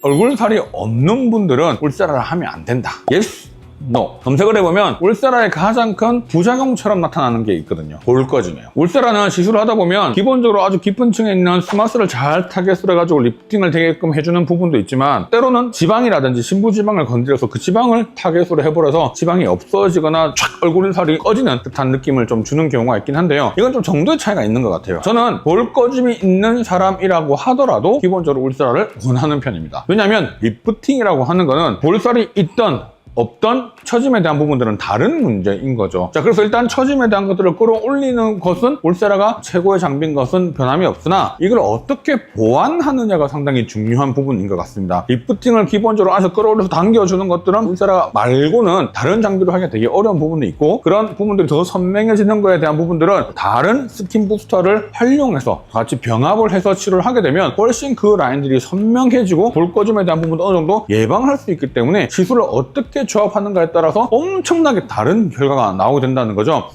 얼굴살이 없는 분들은 울세라를 하면 안 된다. Yes? No. 검색을 해보면 울세라의 가장 큰 부작용처럼 나타나는 게 있거든요. 볼 꺼짐이에요. 울세라는 시술을 하다 보면 기본적으로 아주 깊은 층에 있는 스마스를 잘 타겟을 해가지고 리프팅을 되게끔 해주는 부분도 있지만 때로는 지방이라든지 신부지방을 건드려서 그 지방을 타겟으로 해버려서 지방이 없어지거나 촥 얼굴 살이 꺼지는 듯한 느낌을 좀 주는 경우가 있긴 한데요. 이건 좀 정도의 차이가 있는 것 같아요. 저는 볼 꺼짐이 있는 사람이라고 하더라도 기본적으로 울세라를 원하는 편입니다. 왜냐하면 리프팅이라고 하는 거는 볼살이 있던 없던 처짐에 대한 부분들은 다른 문제인 거죠. 자, 그래서 일단 처짐에 대한 것들을 끌어올리는 것은 울세라가 최고의 장비인 것은 변함이 없으나 이걸 어떻게 보완하느냐가 상당히 중요한 부분인 것 같습니다. 리프팅을 기본적으로 안에서 끌어올려서 당겨주는 것들은 울세라 말고는 다른 장비로 하기가 되게 어려운 부분도 있고 그런 부분들이 더 선명해지는 거에 대한 부분들은 다른 스킨 부스터를 활용해서 같이 병합을 해서 치료를 하게 되면 훨씬 그 라인들이 선명해지고 볼 꺼짐에 대한 부분도 어느 정도 예방할 수 있기 때문에 시술을 어떻게 조합하는가에 따라서 엄청나게 다른 결과가 나오게 된다는 거죠.